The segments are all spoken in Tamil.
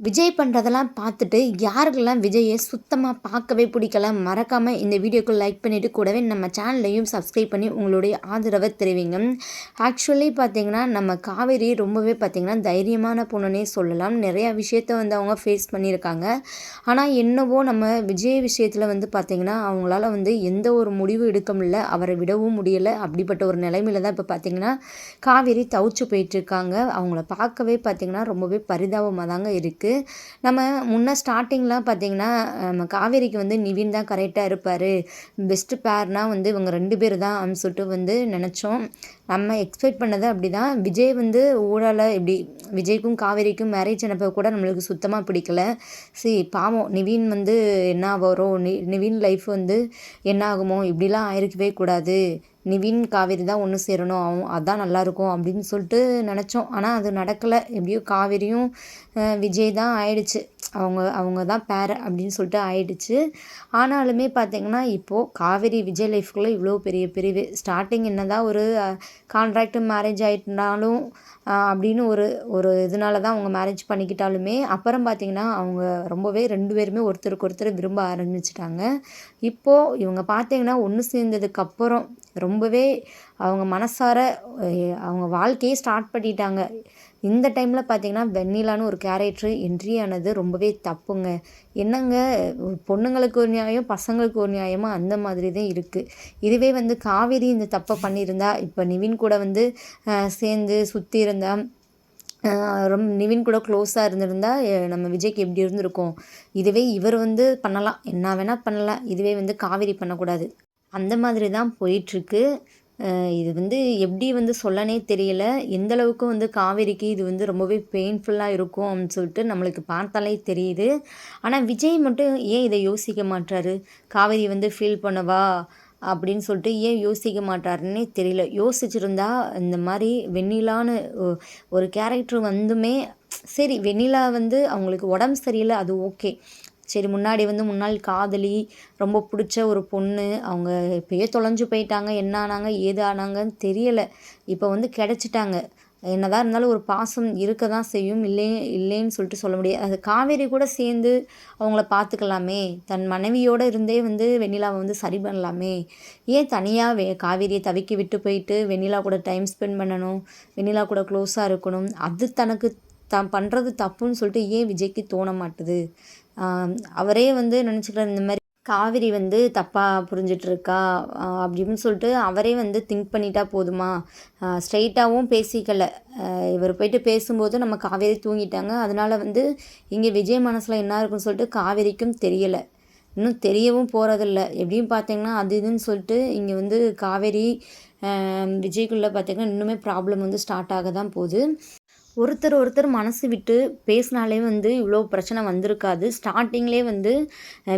விஜய் பண்ணுறதெல்லாம் பார்த்துட்டு யாருக்கெல்லாம் விஜயை சுத்தமாக பார்க்கவே பிடிக்கல மறக்காமல் இந்த வீடியோக்கு லைக் பண்ணிவிட்டு கூடவே நம்ம சேனலையும் சப்ஸ்கிரைப் பண்ணி உங்களுடைய ஆதரவை தெரிவிங்க. ஆக்சுவலி பார்த்திங்கன்னா நம்ம காவேரி ரொம்பவே பார்த்திங்கன்னா தைரியமான பொண்ணுனே சொல்லலாம். நிறையா விஷயத்த வந்து அவங்க ஃபேஸ் பண்ணியிருக்காங்க. ஆனால் என்னவோ நம்ம விஜய் விஷயத்தில் வந்து பார்த்திங்கன்னா அவங்களால வந்து எந்த ஒரு முடிவு எடுக்க முடியல அவரை விடவும் முடியலை. அப்படிப்பட்ட ஒரு நிலைமையில தான் இப்போ பார்த்திங்கன்னா காவேரி தவிச்சு போயிட்டுருக்காங்க அவங்கள பார்க்கவே பார்த்திங்கன்னா ரொம்பவே பரிதாபமாக தாங்க இருக்குது இருக்குது நம்ம முன்னே ஸ்டார்டிங்லாம் பார்த்திங்கன்னா நம்ம காவேரிக்கு வந்து நிவின் தான் கரெக்டாக இருப்பார். பெஸ்ட்டு பேர்னால் வந்து இவங்க ரெண்டு பேர் தான் அப்படின்னு சொல்லிட்டு வந்து நினச்சோம். நம்ம எக்ஸ்பெக்ட் பண்ணது அப்படி தான் விஜய் வந்து ஊழலை இப்படி விஜய்க்கும் காவேரிக்கும் மேரேஜ் அனுப்ப கூட நம்மளுக்கு சுத்தமாக பிடிக்கல. சி பாவம். நிவின் வந்து என்ன வரும் நி நிவின் லைஃப் வந்து என்ன ஆகுமோ இப்படிலாம் ஆயிருக்கவே கூடாது. நிவின் காவேரி தான் ஒன்று சேரணும். அவன் அதான் நல்லாயிருக்கும் அப்படின்னு சொல்லிட்டு நினச்சோம். ஆனால் அது நடக்கலை. எப்படியோ காவேரியும் விஜய் தான் ஆயிடுச்சு. அவங்க அவங்க தான் பேர அப்படின்னு சொல்லிட்டு ஆயிடுச்சு. ஆனாலுமே பார்த்திங்கன்னா இப்போது காவேரி விஜய் லைஃப்குள்ளே இவ்வளோ பெரிய பிரிவு. ஸ்டார்டிங் என்ன தான் ஒரு கான்ட்ராக்ட் மேரேஜ் ஆகிட்டுனாலும் அப்படின்னு ஒரு ஒரு இதனால தான் அவங்க மேரேஜ் பண்ணிக்கிட்டாலுமே அப்புறம் பார்த்திங்கன்னா அவங்க ரொம்பவே ரெண்டு பேருமே ஒருத்தருக்கு ஒருத்தர் விரும்ப ஆரம்பிச்சிட்டாங்க. இப்போது இவங்க பார்த்திங்கன்னா ஒன்று சேர்ந்ததுக்கப்புறம் ரொம்பவே அவங்க மனசார அவங்க வாழ்க்கையே ஸ்டார்ட் பண்ணிட்டாங்க. இந்த டைமில் பார்த்தீங்கன்னா வெண்ணிலான்னு ஒரு கேரக்டர் என்ட்ரி ஆனது ரொம்பவே தப்புங்க. என்னங்க பொண்ணுங்களுக்கு ஒரு நியாயம் பசங்களுக்கு ஒரு நியாயமாக அந்த மாதிரி தான் இருக்குது இதுவே வந்து காவேரி இந்த தப்பை பண்ணியிருந்தா இப்போ நிவின் கூட வந்து சேர்ந்து சுற்றி இருந்தா ரொம்ப நிவின் கூட க்ளோஸாக இருந்திருந்தா நம்ம விஜய்க்கு எப்படி இருந்திருக்கும்? இதுவே இவர் வந்து பண்ணலாம். என்ன வேணால் பண்ணலாம். இதுவே வந்து காவேரி பண்ணக்கூடாது. அந்த மாதிரி தான் போயிட்டுருக்கு இது வந்து எப்படி வந்து சொல்லனே தெரியல. எந்த அளவுக்கு வந்து காவேரிக்கு இது வந்து ரொம்பவே பெயின்ஃபுல்லாக இருக்கும் அப்படின்னு சொல்லிட்டு நம்மளுக்கு பார்த்தாலே தெரியுது. ஆனால் விஜய் மட்டும் ஏன் இதை யோசிக்க மாட்டாரு காவேரி வந்து ஃபீல் பண்ணவா? அப்படின்னு சொல்லிட்டு ஏன் யோசிக்க மாட்டாருன்னே தெரியல. யோசிச்சிருந்தா இந்த மாதிரி வெண்ணிலான்னு ஒரு கேரக்டர் வந்துமே சரி வெண்ணிலா வந்து அவங்களுக்கு உடம்பு சரியில்லை அது ஓகே சரி முன்னாடி வந்து முன்னாள் காதலி ரொம்ப பிடிச்ச ஒரு பொண்ணு அவங்க இப்போயே தொலைஞ்சு போயிட்டாங்க என்ன ஆனாங்க ஏது ஆனாங்கன்னு தெரியலை. இப்போ வந்து கிடச்சிட்டாங்க. என்னதான் இருந்தாலும் ஒரு பாசம் இருக்க தான் செய்யும். இல்லை இல்லைன்னு சொல்லிட்டு சொல்ல முடியாது. அது காவேரி கூட சேர்ந்து அவங்கள பார்த்துக்கலாமே. தன் மனைவியோடு இருந்தே வந்து வெண்ணிலாவை வந்து சரி பண்ணலாமே. ஏன் தனியாக வே காவேரியை தவிக்கி விட்டு போயிட்டு வெண்ணிலா கூட டைம் ஸ்பெண்ட் பண்ணணும் வெண்ணிலா கூட க்ளோஸாக இருக்கணும்? அது தனக்கு தான் பண்ணுறது தப்புன்னு சொல்லிட்டு ஏன் விஜய்க்கு தோண மாட்டுது? அவரே வந்து நினச்சிக்கிறார் இந்த மாதிரி காவிரி வந்து தப்பாக புரிஞ்சிட்ருக்கா? அப்படின்னு சொல்லிட்டு அவரே வந்து திங்க் பண்ணிட்டா போதுமா? ஸ்ட்ரைட்டாகவும் பேசிக்கல. இவர் போயிட்டு பேசும்போது நம்ம காவேரி தூங்கிட்டாங்க. அதனால் வந்து இங்கே விஜய் மனசில் என்ன இருக்குன்னு சொல்லிட்டு காவேரிக்கும் தெரியலை. இன்னும் தெரியவும் போகிறதில்ல எப்படியும் பார்த்தீங்கன்னா அது இதுன்னு சொல்லிட்டு இங்கே வந்து காவேரி விஜய்க்குள்ளே பார்த்திங்கன்னா இன்னுமே ப்ராப்ளம் வந்து ஸ்டார்ட் ஆக தான் போகுது. ஒருத்தர் ஒருத்தர் மனசு விட்டு பேசினாலே வந்து இவ்வளோ பிரச்சனை வந்திருக்காது. ஸ்டார்டிங்லேயே வந்து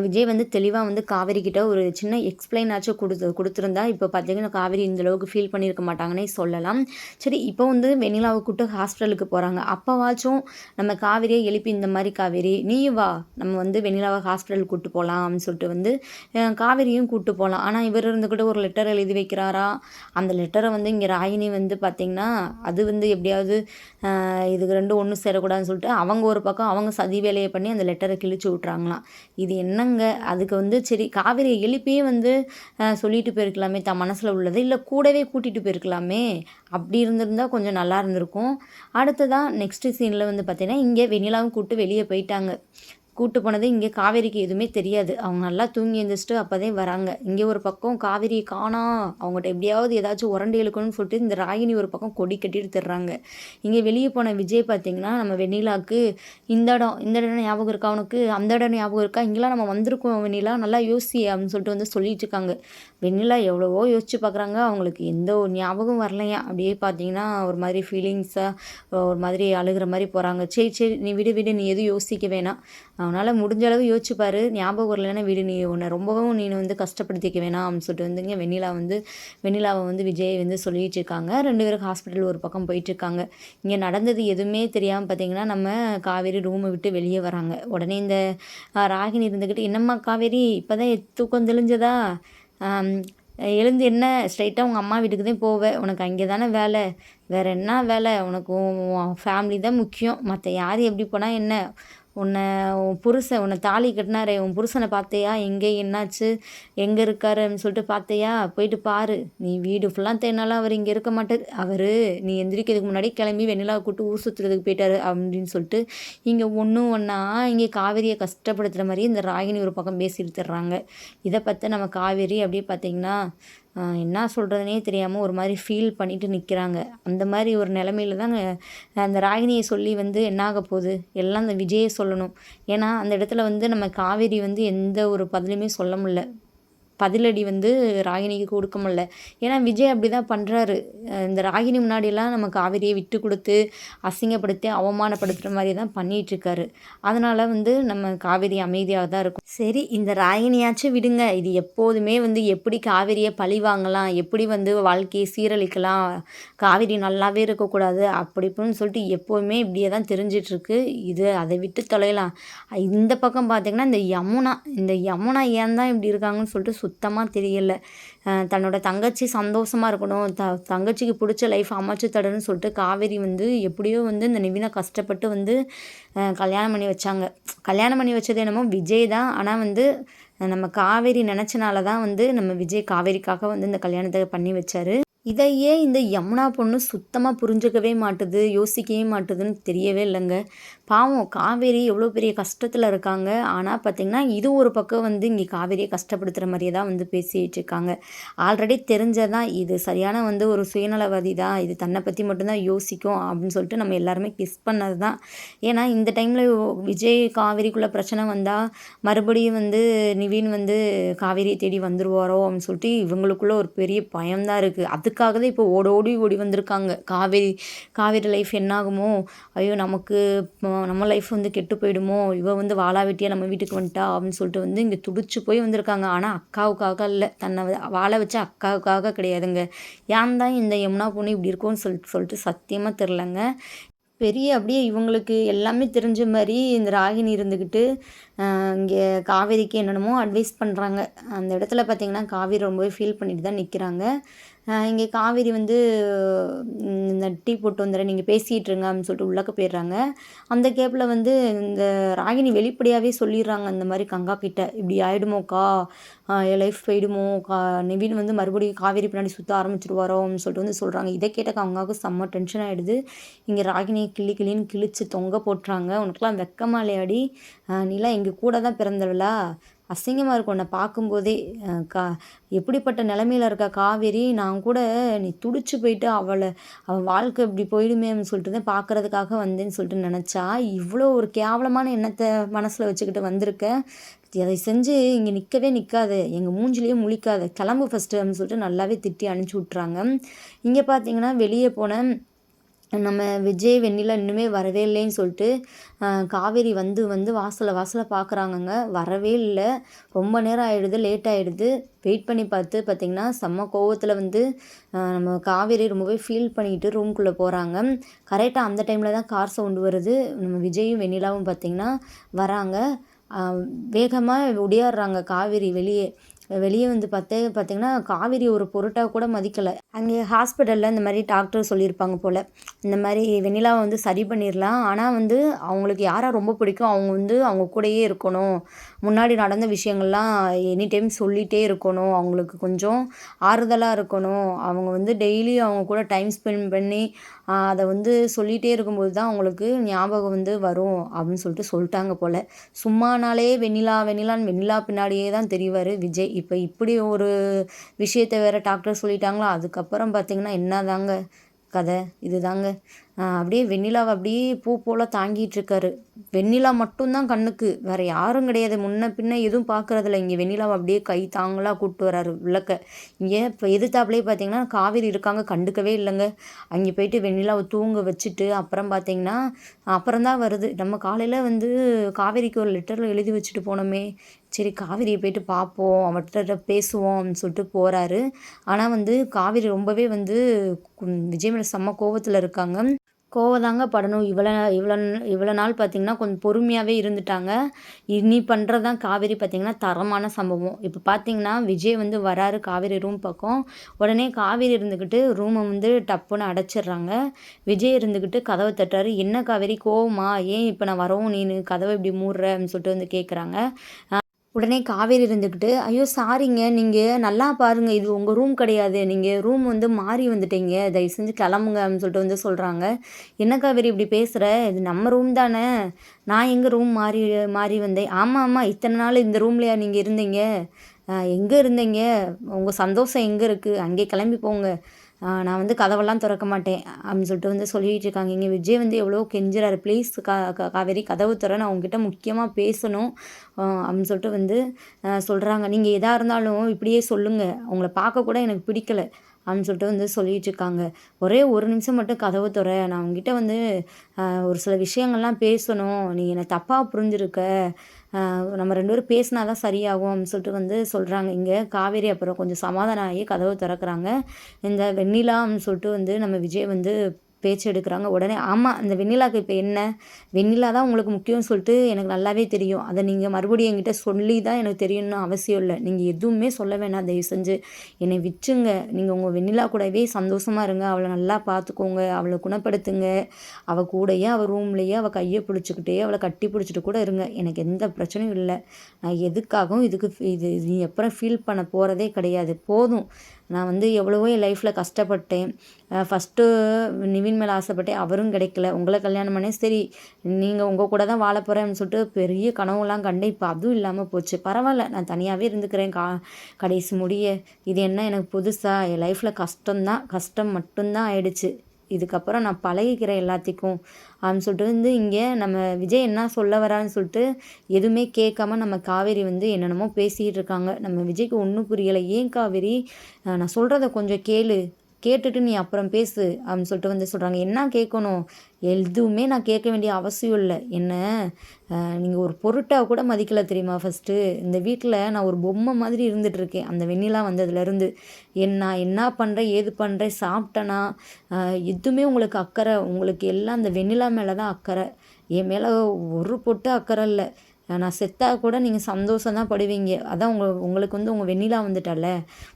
விஜய் வந்து தெளிவாக வந்து காவேரி கிட்ட ஒரு சின்ன எக்ஸ்பிளைனாச்சும் கொடுத்து கொடுத்துருந்தா இப்போ பார்த்தீங்கன்னா காவேரி இந்தளவுக்கு ஃபீல் பண்ணியிருக்க மாட்டாங்கன்னே சொல்லலாம். சரி இப்போ வந்து வெண்ணிலாவை கூப்பிட்டு ஹாஸ்பிட்டலுக்கு போகிறாங்க அப்போவாச்சும் நம்ம காவேரியை எழுப்பி இந்த மாதிரி காவேரி நீயும் வா நம்ம வந்து வெண்ணிலாவை ஹாஸ்பிட்டலுக்கு கூப்பிட்டு போகலாம் அப்படின்னு சொல்லிட்டு வந்து காவேரியும் கூப்பிட்டு போகலாம் ஆனால் இவர் இருந்துக்கிட்ட ஒரு லெட்டர் எழுதி வைக்கிறாரா? அந்த லெட்டரை வந்து இங்கே ராயினி வந்து பார்த்திங்கன்னா அது வந்து எப்படியாவது இதுக்கு ரெண்டும் ஒன்றும் சேரக்கூடாதுன்னு சொல்லிட்டு அவங்க ஒரு பக்கம் அவங்க சதி வேலையை பண்ணி அந்த லெட்டரை கிழிச்சு விட்றாங்களாம் இது என்னங்க? அதுக்கு வந்து சரி காவிரியை எழுப்பியே வந்து சொல்லிட்டு போயிருக்கலாமே தன் மனசில் உள்ளது இல்லை கூடவே கூட்டிகிட்டு போயிருக்கலாமே? அப்படி இருந்திருந்தால் கொஞ்சம் நல்லா இருந்திருக்கும். அடுத்ததான் நெக்ஸ்ட்டு சீனில் வந்து பார்த்திங்கன்னா இங்கே வெண்ணிலாவும் கூப்பிட்டு வெளியே போயிட்டாங்க. கூட்டு போனது இங்கே காவேரிக்கு எதுவுமே தெரியாது. அவங்க நல்லா தூங்கி எழுந்திரிச்சிட்டு அப்போதே வராங்க. இங்கே ஒரு பக்கம் காவேரி காணா. அவங்ககிட்ட எப்படியாவது ஏதாச்சும் உரண்டு இழுக்கணும்னு சொல்லிட்டு இந்த ராகினி ஒரு பக்கம் கொடி கட்டிட்டு தர்றாங்க. இங்கே வெளியே போன விஜய் பார்த்தீங்கன்னா நம்ம வெண்ணிலாவுக்கு இந்த இடம் இந்த இடம் ஞாபகம் இருக்கா அவனுக்கு அந்த இடம் ஞாபகம் இருக்கா? இங்கெல்லாம் நம்ம வந்திருக்கோம் வெண்ணிலா நல்லா யோசி அப்படின்னு சொல்லிட்டு வந்து சொல்லிட்டு இருக்காங்க. வெண்ணிலா எவ்வளவோ யோசிச்சு பார்க்குறாங்க அவங்களுக்கு எந்த ஒரு ஞாபகம் வரலையா? அப்படியே பார்த்தீங்கன்னா ஒரு மாதிரி ஃபீலிங்ஸாக ஒரு மாதிரி அழுகிற மாதிரி போகிறாங்க சரி சரி நீ விடு விடு நீ எதுவும் யோசிக்க வேணாம். அவனால் முடிஞ்ச அளவு யோசிச்சுப்பார். ஞாபகம் வரலன்னா வீடு நீ உன்னை ரொம்பவும் நீ வந்து கஷ்டப்படுத்திக்க வேணாம் அப்படின்னு சொல்லிட்டு வந்துங்க வெண்ணிலா வந்து வெண்ணிலாவை வந்து விஜய் வந்து சொல்லிட்டு இருக்காங்க. ரெண்டு பேருக்கு ஹாஸ்பிட்டல் ஒரு பக்கம் போயிட்டுருக்காங்க இங்கே நடந்தது எதுவுமே தெரியாமல் பார்த்தீங்கன்னா நம்ம காவேரி ரூமை விட்டு வெளியே வராங்க. உடனே இந்த ராகினி இருந்துக்கிட்டு என்னம்மா காவேரி இப்போ தான் தூக்கம் தெளிஞ்சதா? எழுந்து என்ன? ஸ்ட்ரைட்டாக உங்கள் அம்மா வீட்டுக்கு தான் போவேன் உனக்கு அங்கே தானே வேலை? வேறு என்ன வேலை? உனக்கு ஃபேமிலி தான் முக்கியம். மற்ற யார் எப்படி போனால் என்ன? உன்னை உன் புருஷன் உன்னை தாலி கட்டினாரே உன் புருஷனை பார்த்தியா? எங்கே என்னாச்சு? எங்கே இருக்காரு அப்படின்னு சொல்லிட்டு பார்த்தியா? போயிட்டு பாரு. நீ வீடு ஃபுல்லாக தேனாலும் அவர் இங்கே இருக்க மாட்டார். அவர் நீ எந்திரிக்கிறதுக்கு முன்னாடி கிளம்பி வெண்ணிலாவை கூட்டு ஊர் சுற்றுறதுக்கு போயிட்டாரு அப்படின்னு சொல்லிட்டு இங்கே ஒன்றும் ஒன்றா இங்கே காவேரியை கஷ்டப்படுத்துகிற மாதிரி இந்த ராகினி ஒரு பக்கம் பேசிட்டு தர்றாங்க. இதை பற்றி நம்ம காவேரி அப்படியே பார்த்திங்கன்னா என்ன சொல்கிறதுனே தெரியாமல் ஒரு மாதிரி ஃபீல் பண்ணிட்டு நிற்கிறாங்க அந்த மாதிரி ஒரு நிலமையில தாங்க அந்த ராகினியை சொல்லி வந்து என்னாக போகுது? எல்லாம் அந்த விஜயை சொல்லணும். ஏன்னா அந்த இடத்துல வந்து நம்ம காவேரி வந்து எந்த ஒரு பதிலுமே சொல்ல முடில பதிலடி வந்து ராகினிக்கு கொடுக்க முடில ஏன்னா விஜய் அப்படி தான் பண்ணுறாரு இந்த ராகினி முன்னாடியெல்லாம் நம்ம காவேரியை விட்டு கொடுத்து அசிங்கப்படுத்தி அவமானப்படுத்துகிற மாதிரி தான் பண்ணிகிட்ருக்காரு அதனால் வந்து நம்ம காவேரி அமைதியாக தான் இருக்கும். சரி இந்த ராகினியாச்சும் விடுங்க. இது எப்போதுமே வந்து எப்படி காவேரியை பழி வாங்கலாம் எப்படி வந்து வாழ்க்கையை சீரழிக்கலாம் காவேரி நல்லாவே இருக்கக்கூடாது அப்படி இப்படின்னு சொல்லிட்டு எப்போவுமே இப்படியே தான் தெரிஞ்சிட்ருக்கு. இது அதை விட்டு தொலையலாம். இந்த பக்கம் பார்த்திங்கன்னா இந்த யமுனா இந்த யமுனா ஏன் தான் இப்படி இருக்காங்கன்னு சொல்லிட்டு சுத்தமாக தெரியல. தன்னோட தங்கச்சி சந்தோஷமாக இருக்கணும். த தங்கச்சிக்கு பிடிச்ச லைஃப் அமைச்சு தடன்னு சொல்லிட்டு காவேரி வந்து எப்படியோ வந்து இந்த நிவினை கஷ்டப்பட்டு வந்து கல்யாணம் பண்ணி வச்சாங்க. கல்யாணம் பண்ணி வச்சது என்னமோ விஜய் தான். ஆனால் வந்து நம்ம காவேரி நினச்சனால தான் வந்து நம்ம விஜய் காவேரிக்காக வந்து இந்த கல்யாணத்தை பண்ணி வச்சாரு. இதையே இந்த யமுனா பொண்ணு சுத்தமாக புரிஞ்சுக்கவே மாட்டுது யோசிக்கவே மாட்டுதுன்னு தெரியவே இல்லைங்க. பாவம் காவேரி எவ்வளோ பெரிய கஷ்டத்தில் இருக்காங்க. ஆனால் பார்த்திங்கன்னா இது ஒரு பக்கம் வந்து இங்கே காவேரியை கஷ்டப்படுத்துகிற மாதிரியே தான் வந்து பேசிகிட்டு இருக்காங்க. ஆல்ரெடி தெரிஞ்சதான் இது. சரியான வந்து ஒரு சுயநலவாதி தான் இது தன்னை பற்றி மட்டும்தான் யோசிக்கும் அப்படின்னு சொல்லிட்டு நம்ம எல்லாருமே கிஸ் பண்ணது தான் ஏன்னா இந்த டைமில் விஜய் காவேரிக்குள்ளே பிரச்சனை வந்தால் மறுபடியும் வந்து நிவின் வந்து காவேரியை தேடி வந்துடுவாரோ அப்படின்னு சொல்லிட்டு இவங்களுக்குள்ளே ஒரு பெரிய பயம்தான் இருக்குது அதுக்காக தான் இப்போ ஓடோடி ஓடி வந்திருக்காங்க. காவேரி காவேரி லைஃப் என்னாகுமோ? ஐயோ நமக்கு நம்ம லைஃப் வந்து கெட்டு போயிடுமோ? இவ வந்து வாழா வெட்டியாக நம்ம வீட்டுக்கு வந்துட்டா அப்படின்னு சொல்லிட்டு வந்து இங்கே துடிச்சு போய் வந்திருக்காங்க. ஆனால் அக்காவுக்காக இல்லை. தன்னை வாழ வச்ச அக்காவுக்காக கிடையாதுங்க. ஏன் தான் இந்த யமுனா பொண்ணு இப்படி இருக்கும்னு சொல்லிட்டு சொல்லிட்டு சத்தியமாக தெரிலங்க பெரிய அப்படியே இவங்களுக்கு எல்லாமே தெரிஞ்ச மாதிரி இந்த ராகினி இருந்துக்கிட்டு இங்கே காவேரிக்கு என்னென்னமோ அட்வைஸ் பண்ணுறாங்க அந்த இடத்துல பார்த்திங்கன்னா காவேரி ரொம்பவே ஃபீல் பண்ணிட்டு தான் நிற்கிறாங்க இங்கே காவேரி வந்து இந்த டீ போட்டு வந்துடுறேன் நீங்கள் பேசிகிட்டு இருங்க அப்படின்னு சொல்லிட்டு உள்ளக்க போயிடுறாங்க. அந்த கேப்பில் வந்து இந்த ராகினி வெளிப்படையாகவே சொல்லிடுறாங்க அந்த மாதிரி கங்கா கிட்ட. இப்படி ஆகிடுமோக்கா என் லைஃப் போயிடுமோ? கா நிவின் வந்து மறுபடியும் காவேரி பின்னாடி சுற்ற ஆரம்பிச்சிருவாரோ அப்படின்னு சொல்லிட்டு வந்து சொல்கிறாங்க இதை கேட்ட கங்காவுக்கு செம்ம டென்ஷன் ஆகிடுது இங்கே ராகினியை கிளி கிளின்னு கிழிச்சு தொங்க போட்டுறாங்க உனக்குலாம் வெக்கமா இல்லையாடி? நீலாம் எங்கள் கூட தான் பிறந்தவளா? அசிங்கமாக இருக்கும். உன்னை பார்க்கும்போதே கா எப்படிப்பட்ட நிலமையில இருக்கா காவேரி நான் கூட நீ துடிச்சு போயிட்டு அவளை அவள் வாழ்க்கை இப்படி போயிடுமேன்னு சொல்லிட்டு தான் பார்க்குறதுக்காக வந்தேன்னு சொல்லிட்டு நினச்சா இவ்வளோ ஒரு கேவலமான எண்ணத்தை மனசில் வச்சுக்கிட்டு வந்திருக்க. அதை செஞ்சு இங்கே நிற்கவே நிற்காது எங்கள் மூஞ்சிலேயே முழிக்காது கிளம்பு ஃபஸ்ட்டு அப்படின்னு சொல்லிட்டு நல்லாவே திட்டி அனுப்பிச்சி விட்றாங்க இங்கே பார்த்தீங்கன்னா வெளியே போனேன் நம்ம விஜய் வெண்ணிலா இன்னுமே வரவே இல்லைன்னு சொல்லிட்டு காவேரி வந்து வந்து வாசலை வாசலை பார்க்குறாங்கங்க வரவே இல்லை. ரொம்ப நேரம் ஆகிடுது லேட் ஆகிடுது வெயிட் பண்ணி பார்த்து பார்த்திங்கன்னா செம்ம கோவத்தில் வந்து நம்ம காவேரி ரொம்பவே ஃபீல் பண்ணிக்கிட்டு ரூம்குள்ளே போகிறாங்க கரெக்டாக அந்த டைமில் தான் கார் சவுண்டு வருது. நம்ம விஜயும் வெண்ணிலாவும் பார்த்திங்கன்னா வராங்க. வேகமாக ஒடியாடுறாங்க காவேரி வெளியே. வெளியே வந்து பார்த்து பார்த்திங்கன்னா காவேரி ஒரு பொருட்டாக கூட மதிக்கலை. அங்கே ஹாஸ்பிட்டலில் இந்த மாதிரி டாக்டர் சொல்லியிருப்பாங்க போல். இந்த மாதிரி வெண்ணிலாவை வந்து சரி பண்ணிடலாம் ஆனால் வந்து அவங்களுக்கு யாரை ரொம்ப பிடிக்கும்? அவங்க வந்து அவங்க கூடயே இருக்கணும். முன்னாடி நடந்த விஷயங்கள்லாம் எனி டைம் சொல்லிகிட்டே இருக்கணும். அவங்களுக்கு கொஞ்சம் ஆறுதலாக இருக்கணும். அவங்க வந்து டெய்லி அவங்க கூட டைம் ஸ்பெண்ட் பண்ணி அதை வந்து சொல்லிகிட்டே இருக்கும்போது தான் அவங்களுக்கு ஞாபகம் வந்து வரும் அப்படின்னு சொல்லிட்டு சொல்லிட்டாங்க போல். சும்மானாலே வெண்ணிலா வெண்ணிலான்னு வெண்ணிலா பின்னாடியே தான் தெரிவார் விஜய். இப்போ இப்படி ஒரு விஷயத்தை வேறு டாக்டர் சொல்லிட்டாங்களா? அதுக்கப்புறம் பார்த்திங்கன்னா என்ன தாங்க கதை? இது தாங்க அப்படியே வெண்ணிலாவை அப்படியே பூ போல் தாங்கிட்டுருக்காரு. வெண்ணிலா மட்டும்தான் கண்ணுக்கு. வேறு யாரும் கிடையாது. முன்ன பின்ன எதுவும் பார்க்குறதில்ல. இங்கே வெண்ணிலாவை அப்படியே கை தாங்களாக கூப்பிட்டு வராரு உள்ளக்க. இங்கே இப்போ எதிர்த்தாப்புலேயே பார்த்தீங்கன்னா காவேரி இருக்காங்க. கண்டுக்கவே இல்லைங்க. அங்கே போயிட்டு வெண்ணிலாவை தூங்க வச்சுட்டு அப்புறம் பார்த்தீங்கன்னா அப்புறம் தான் வருது. நம்ம காலையில் வந்து காவேரிக்கு ஒரு லெட்டரில் எழுதி வச்சுட்டு போனோமே. சரி காவிரியை போயிட்டு பார்ப்போம் அவர்கிட்ட பேசுவோம் அப்படின்னு சொல்லிட்டு போகிறாரு ஆனால் வந்து காவேரி ரொம்பவே வந்து விஜய் மேலே செம்ம கோபத்தில் இருக்காங்க. கோவதாங்க படணும். இவ்வளோ இவ்வளோ இவ்வளோ நாள் பார்த்திங்கன்னா கொஞ்சம் பொறுமையாகவே இருந்துட்டாங்க. இனி பண்ணுறது தான் காவேரி பார்த்திங்கன்னா தரமான சம்பவம். இப்போ பார்த்திங்கன்னா விஜய் வந்து வராரு காவேரி ரூம் பக்கம். உடனே காவேரி இருந்துக்கிட்டு ரூமை வந்து டப்புன்னு அடைச்சிடுறாங்க. விஜய் இருந்துக்கிட்டு கதவை தட்டுறாரு. என்ன காவேரி கோவமா? ஏன் இப்போ நான் வரவும் நீ கதவை இப்படி மூடுற? அப்படின்னு சொல்லிட்டு வந்து கேட்குறாங்க உடனே காவேரி இருந்துக்கிட்டு ஐயோ சாரிங்க நீங்கள் நல்லா பாருங்கள் இது உங்கள் ரூம் கிடையாது. நீங்கள் ரூம் வந்து மாறி வந்துட்டீங்க. தயவு செஞ்சு கிளம்புங்க அப்படின்னு சொல்லிட்டு வந்து சொல்கிறாங்க என்ன காவேரி இப்படி பேசுகிற இது நம்ம ரூம் தானே. நான் எங்கே ரூம் மாறி மாறி வந்தேன். ஆமாம் ஆமாம் இத்தனை நாள் இந்த ரூம்லையா நீங்கள் இருந்தீங்க? எங்கே இருந்தீங்க? உங்கள் சந்தோஷம் எங்கே இருக்குது அங்கே கிளம்பி போங்க. நான் வந்து கதவெல்லாம் திறக்க மாட்டேன் அப்படின்னு சொல்லிட்டு வந்து சொல்லிகிட்டு இருக்காங்க. இங்கே விஜய் வந்து எவ்வளோ கெஞ்சுறாரு. ப்ளீஸ் கா காவேரி கதவு திற நான் உங்ககிட்ட முக்கியமாக பேசணும் அப்படின்னு சொல்லிட்டு வந்து சொல்கிறாங்க நீங்கள் எதாக இருந்தாலும் இப்படியே சொல்லுங்கள் அவங்கள பார்க்க கூட எனக்கு பிடிக்கல அப்படின்னு சொல்லிட்டு வந்து சொல்லிகிட்டு இருக்காங்க. ஒரே ஒரு நிமிஷம் மட்டும் கதவு துற. நான் உங்ககிட்ட வந்து ஒரு சில விஷயங்கள்லாம் பேசணும். நீ என்னை தப்பாக புரிஞ்சிருக்க. நம்ம ரெண்டு பேரும் பேசினா தான் சரியாகும் அப்படின்னு சொல்லிட்டு வந்து சொல்கிறாங்க இங்கே காவேரி அப்புறம் கொஞ்சம் சமாதானம் ஆகி கதவை திறக்கிறாங்க. இந்த வெண்ணிலான்னு சொல்லிட்டு வந்து நம்ம விஜய் வந்து பேச்சு எடுக்கிறாங்க. உடனே ஆமாம் அந்த வெண்ணிலாவுக்கு இப்போ என்ன? வெண்ணிலா தான் உங்களுக்கு முக்கியம்னு சொல்லிட்டு எனக்கு நல்லாவே தெரியும். அதை நீங்கள் மறுபடியும் என்கிட்ட சொல்லி தான் எனக்கு தெரியணும்னு அவசியம் இல்லை. நீங்கள் எதுவுமே சொல்ல வேணாம். தயவு செஞ்சு என்னை விற்றுங்க நீங்கள் உங்கள் வெண்ணிலா கூடவே சந்தோஷமாக இருங்க. அவளை நல்லா பார்த்துக்கோங்க அவளை குணப்படுத்துங்க. அவள் கூடயே அவள் ரூம்லேயே அவள் கையை பிடிச்சிக்கிட்டே அவளை கட்டி பிடிச்சிட்டு கூட இருங்க. எனக்கு எந்த பிரச்சனையும் இல்லை. நான் எதுக்காகவும் இதுக்கு இது நீ எப்பறம் ஃபீல் பண்ண போகிறதே கிடையாது. போதும். நான் வந்து எவ்வளவோ என் லைஃப்பில் கஷ்டப்பட்டேன். ஃபஸ்ட்டு நிவின் மேலே ஆசைப்பட்டேன். அவரும் கிடைக்கல. உங்களை கல்யாணம் பண்ணே சரி நீங்கள் உங்கள் கூட தான் வாழ போகிறேன்னு சொல்லிட்டு பெரிய கனவுலாம் கண்டேன். இப்போ அதுவும் இல்லாமல் போச்சு. பரவாயில்ல நான் தனியாகவே இருந்துக்கிறேன். கா கடைசி முடிய. இது என்ன எனக்கு புதுசாக என் லைஃப்பில் கஷ்டம்தான். கஷ்டம் மட்டும்தான் ஆயிடுச்சு. இதுக்கப்புறம் நான் பழகிக்கிறேன் எல்லாத்துக்கும். அப்படின்னு சொல்லிட்டு வந்து இங்கே நம்ம விஜய் என்ன சொல்ல வரான்னு சொல்லிட்டு எதுவுமே கேட்காம நம்ம காவேரி வந்து என்னென்னமோ பேசிகிட்டு இருக்காங்க. நம்ம விஜய்க்கு ஒன்றும் புரியலை. ஏன் காவேரி? நான் சொல்கிறத கொஞ்சம் கேளு. கேட்டுட்டு நீ அப்புறம் பேசு அப்படின்னு சொல்லிட்டு வந்து சொல்கிறாங்க என்ன கேட்கணும்? எதுவுமே நான் கேட்க வேண்டிய அவசியம் இல்லை. என்ன? நீங்கள் ஒரு பொருட்டாக கூட மதிக்கலை தெரியுமா ஃபஸ்ட்டு இந்த வீட்டில் நான் ஒரு பொம்மை மாதிரி இருந்துகிட்ருக்கேன் அந்த வெண்ணிலா வந்ததுலேருந்து என்ன என்ன பண்ணுறேன் ஏது பண்ணுறேன் சாப்பிட்டேனா? எதுவுமே உங்களுக்கு அக்கறை உங்களுக்கு எல்லாம் அந்த வெண்ணிலா மேலே தான் அக்கறை. என் மேலே ஒரு பொட்டு அக்கறை இல்லை. நான் செத்தாக கூட நீங்கள் சந்தோஷம் தான் படுவீங்க. அதான் உங்கள் உங்களுக்கு வந்து உங்கள் வெண்ணிலா வந்துட்டால.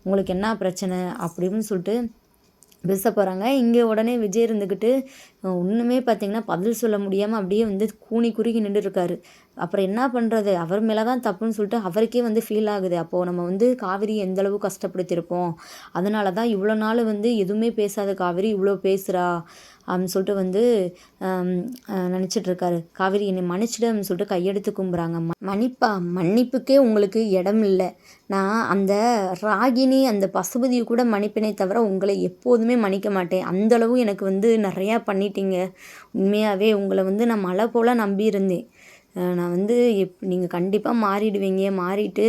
உங்களுக்கு என்ன பிரச்சனை அப்படின்னு சொல்லிட்டு பேச போகிறாங்க இங்கே உடனே விஜய் இருந்துக்கிட்டு ஒன்றுமே பார்த்திங்கன்னா பதில் சொல்ல முடியாமல் அப்படியே வந்து கூனி குறுகி நின்றுருக்காரு அப்புறம் என்ன பண்ணுறது அவர் மேலே தான் தப்புன்னு சொல்லிட்டு அவருக்கே வந்து ஃபீல் ஆகுது. அப்போது நம்ம வந்து காவிரி எந்தளவு கஷ்டப்படுத்தியிருப்போம்? அதனால தான் இவ்வளோ நாள் வந்து எதுவுமே பேசாத காவிரி இவ்வளோ பேசுகிறா அப்படின்னு சொல்லிட்டு வந்து நினச்சிட்ருக்காரு காவிரி என்னை மன்னிச்சிடு சொல்லிட்டு கையெடுத்து கும்புறாங்க. மன்னிப்பா மன்னிப்புக்கே உங்களுக்கு இடம் இல்லை. நான் அந்த ராகினி அந்த பசுபதியை கூட மன்னிப்பினே தவிர உங்களை எப்போதுமே மன்னிக்க மாட்டேன். அந்தளவு எனக்கு வந்து நிறையா பண்ணிட்டீங்க. உண்மையாகவே உங்களை வந்து நான் மழை போல் நம்பியிருந்தேன். நான் வந்து எப் நீங்கள் கண்டிப்பாக மாறிடுவீங்க மாறிட்டு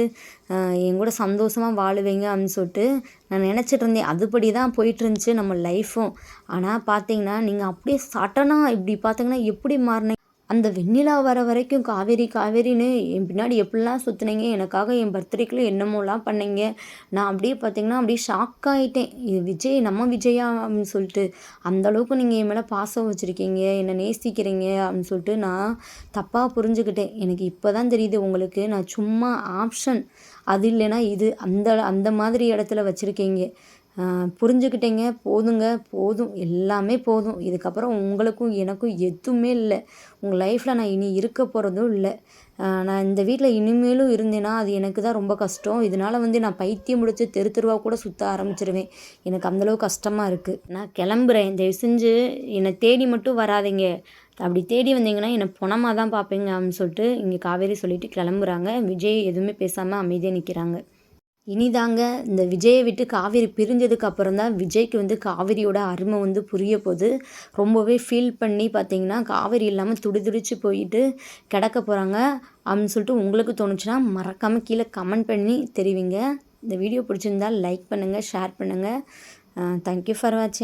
என் கூட சந்தோஷமாக வாழுவீங்க அப்படின்னு சொல்லிட்டு நான் நினச்சிட்டு இருந்தேன். அதுபடி தான் போயிட்டுருந்துச்சு நம்ம லைஃப்பும் ஆனால் பார்த்தீங்கன்னா நீங்கள் அப்படியே சட்டனாக இப்படி பார்த்தீங்கன்னா எப்படி மாறினீங்க? அந்த வெண்ணிலா வர வரைக்கும் காவேரி காவேரின்னு என் பின்னாடி எப்படிலாம் சுற்றுனீங்க எனக்காக என் பர்த்டேக்குள்ளே என்னமோலாம் பண்ணீங்க? நான் அப்படியே பார்த்தீங்கன்னா அப்படியே ஷாக் ஆகிட்டேன் இது விஜய் நம்ம விஜயா அப்படின்னு சொல்லிட்டு. அந்தளவுக்கு நீங்கள் என் மேலே பாசம் வச்சுருக்கீங்க. என்னை நேசிக்கிறீங்க அப்படின்னு சொல்லிட்டு நான் தப்பாக புரிஞ்சுக்கிட்டேன். எனக்கு இப்போ தான் தெரியுது உங்களுக்கு நான் சும்மா ஆப்ஷன் அது இல்லைன்னா இது அந்த அந்த மாதிரி இடத்துல வச்சுருக்கீங்க. புரிஞ்சுக்கிட்டீங்க. போதுங்க. போதும். எல்லாமே போதும். இதுக்கப்புறம் உங்களுக்கும் எனக்கும் எதுவுமே இல்லை. உங்கள் லைஃப்பில் நான் இனி இருக்க போகிறதும் இல்லை. நான் இந்த வீட்டில் இனிமேலும் இருந்தேன்னா அது எனக்கு தான் ரொம்ப கஷ்டம். இதனால் வந்து நான் பைத்தியம் முடிச்சு தெரு தெருவாக கூட சுற்ற ஆரம்பிச்சிருவேன். எனக்கு அந்தளவு கஷ்டமாக இருக்குது நான் கிளம்புறேன். தயவு செஞ்சு என்னை தேடி மட்டும் வராதிங்க. அப்படி தேடி வந்தீங்கன்னா என்னை பொணமாக தான் பார்ப்பீங்க அப்படின்னு சொல்லிட்டு இங்கே காவேரி சொல்லிட்டு கிளம்புறாங்க. விஜய் எதுவுமே பேசாமல் அமைதியாக நிற்கிறாங்க இனிதாங்க இந்த விஜயை விட்டு காவேரி பிரிஞ்சதுக்கு அப்புறம் தான் விஜய்க்கு வந்து காவேரியோட அருமை வந்து புரிய போது ரொம்பவே ஃபீல் பண்ணி பார்த்தீங்கன்னா காவேரி இல்லாமல் துடிதுடிச்சு போயிட்டு கிடக்க போகிறாங்க அப்படின்னு சொல்லிட்டு உங்களுக்கு தோணுச்சுன்னா மறக்காமல் கீழே கமெண்ட் பண்ணி தெரிவிங்க. இந்த வீடியோ பிடிச்சிருந்தால் லைக் பண்ணுங்கள் ஷேர் பண்ணுங்கள் தேங்க்யூ ஃபார் வாட்சிங்